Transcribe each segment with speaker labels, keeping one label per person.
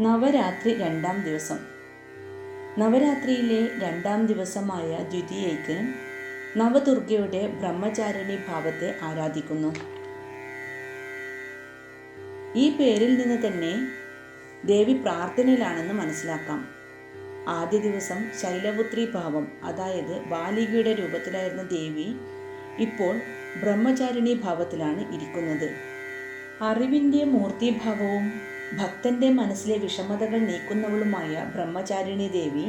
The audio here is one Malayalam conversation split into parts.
Speaker 1: നവരാത്രി രണ്ടാം ദിവസം. നവരാത്രിയിലെ രണ്ടാം ദിവസമായ ദ്വിതീയയ്ക്ക് നവദുർഗയുടെ ബ്രഹ്മചാരിണി ഭാവത്തെ ആരാധിക്കുന്നു. ഈ പേരിൽ നിന്ന് തന്നെ ദേവി പ്രാർത്ഥനയിലാണെന്ന് മനസ്സിലാക്കാം. ആദ്യ ദിവസം ശൈലപുത്രി ഭാവം അതായത് ബാലികയുടെ രൂപത്തിലായിരുന്ന ദേവി ഇപ്പോൾ ബ്രഹ്മചാരിണി ഭാവത്തിലാണ് ഇരിക്കുന്നത്. അറിവിന്റെ മൂർത്തിഭാവവും ഭക്തന്റെ മനസ്സിലെ വിഷമതകൾ നീക്കുന്നവളുമായ ബ്രഹ്മചാരിണി ദേവി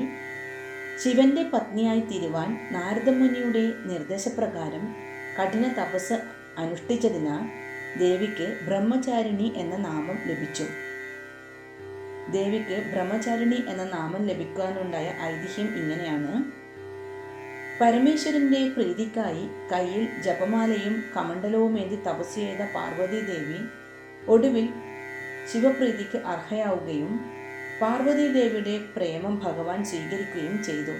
Speaker 1: ശിവന്റെ പത്നിയായി തീരുവാൻ നാരദമുനിയുടെ നിർദ്ദേശപ്രകാരം കഠിന തപസ് അനുഷ്ഠിച്ചതിനാൽ ദേവിക്ക് ബ്രഹ്മചാരിണി എന്ന നാമം ലഭിച്ചു. ദേവിക്ക് ബ്രഹ്മചാരിണി എന്ന നാമം ലഭിക്കാനുണ്ടായ ഐതിഹ്യം ഇങ്ങനെയാണ്. പരമേശ്വരന്റെ പ്രീതിക്കായി കയ്യിൽ ജപമാലയും കമണ്ഡലവുമേന്തി തപസ് ചെയ്ത പാർവതി ദേവി ഒടുവിൽ ശിവപ്രീതിക്ക് അർഹയാവുകയും പാർവതീദേവിയുടെ പ്രേമം ഭഗവാൻ സ്വീകരിക്കുകയും ചെയ്തു.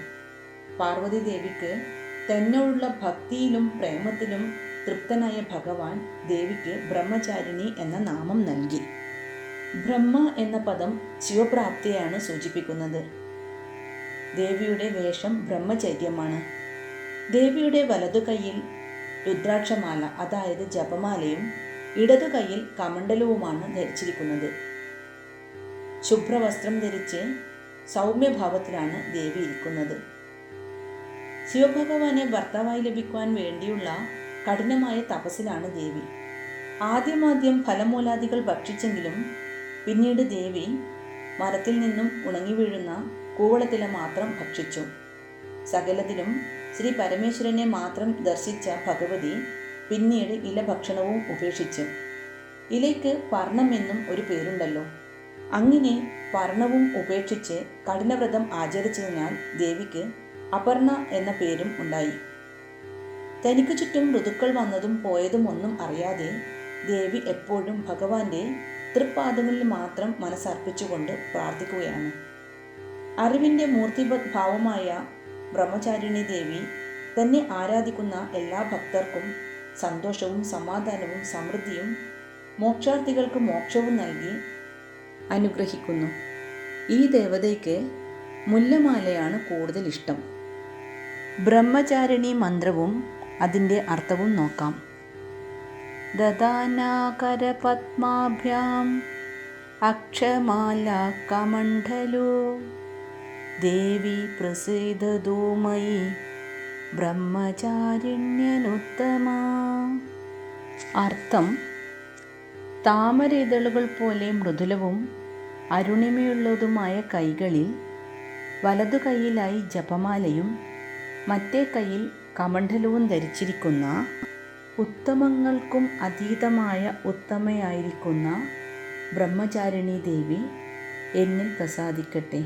Speaker 1: പാർവതീദേവിക്ക് തന്നോടുള്ള ഭക്തിയിലും പ്രേമത്തിലും തൃപ്തനായ ഭഗവാൻ ദേവിക്ക് ബ്രഹ്മചാരിണി എന്ന നാമം നൽകി. ബ്രഹ്മ എന്ന പദം ശിവപ്രാപ്തിയാണ് സൂചിപ്പിക്കുന്നത്. ദേവിയുടെ വേഷം ബ്രഹ്മചര്യമാണ്. ദേവിയുടെ വലതു കൈയിൽ രുദ്രാക്ഷമാല അതായത് ജപമാലയും ഇടതു കൈയിൽ കമണ്ഡലവുമാണ് ധരിച്ചിരിക്കുന്നത്. ശുഭ്രവസ്ത്രം ധരിച്ച് സൗമ്യഭാവത്തിലാണ് ദേവി ഇരിക്കുന്നത്. ശിവഭഗവാനെ ഭർത്താവായി ലഭിക്കുവാൻ വേണ്ടിയുള്ള കഠിനമായ തപസ്സിലാണ് ദേവി. ആദ്യമാദ്യം ഫലമൂലാദികൾ ഭക്ഷിച്ചെങ്കിലും പിന്നീട് ദേവി മരത്തിൽ നിന്നും ഉണങ്ങി വീഴുന്ന കൂവളത്തില മാത്രം ഭക്ഷിച്ചു. സകലത്തിലും ശ്രീ പരമേശ്വരനെ മാത്രം ദർശിച്ച ഭഗവതി പിന്നീട് ഇല ഭക്ഷണവും ഉപേക്ഷിച്ചു. ഇലയ്ക്ക് പർണമെന്നും ഒരു പേരുണ്ടല്ലോ. അങ്ങനെ പർണവും ഉപേക്ഷിച്ച് കഠിനവ്രതം ആചരിച്ചതിനാൽ ദേവിക്ക് അപർണ എന്ന പേരും ഉണ്ടായി. തനിക്ക് ചുറ്റും ഋതുക്കൾ വന്നതും പോയതും ഒന്നും അറിയാതെ ദേവി എപ്പോഴും ഭഗവാന്റെ തൃപ്പാദങ്ങളിൽ മാത്രം മനസ്സർപ്പിച്ചുകൊണ്ട് പ്രാർത്ഥിക്കുകയാണ്. അറിവിന്റെ മൂർത്തിഭാവമായ ബ്രഹ്മചാരിണി ദേവി തന്നെ ആരാധിക്കുന്ന എല്ലാ ഭക്തർക്കും സന്തോഷവും സമാധാനവും സമൃദ്ധിയും മോക്ഷാർത്ഥികൾക്ക് മോക്ഷവും നൽകി അനുഗ്രഹിക്കുന്നു. ഈ ദേവതയ്ക്ക് മുല്ലമാലയാണ് കൂടുതൽ ഇഷ്ടം. ബ്രഹ്മചാരിണി മന്ത്രവും അതിന്റെ അർത്ഥവും നോക്കാം. ദദാനാകരപത്മാഭ്യാം കമണ്ഡലോ ദേവി പ്രസീദതോ ബ്രഹ്മചാരിണ്യനുത്തമ അർത്ഥം താമര ഇതളുകൾ പോലെ മൃദുലവും അരുണിമയുള്ളതുമായ കൈകളിൽ വലതു കൈയിലായി ജപമാലയും മറ്റേ കൈയിൽ കമണ്ഡലവും ധരിച്ചിരിക്കുന്ന ഉത്തമങ്ങൾക്കും അതീതമായ ഉത്തമയായിരിക്കുന്ന ബ്രഹ്മചാരിണി ദേവി എന്നിൽ പ്രസാദിക്കട്ടെ.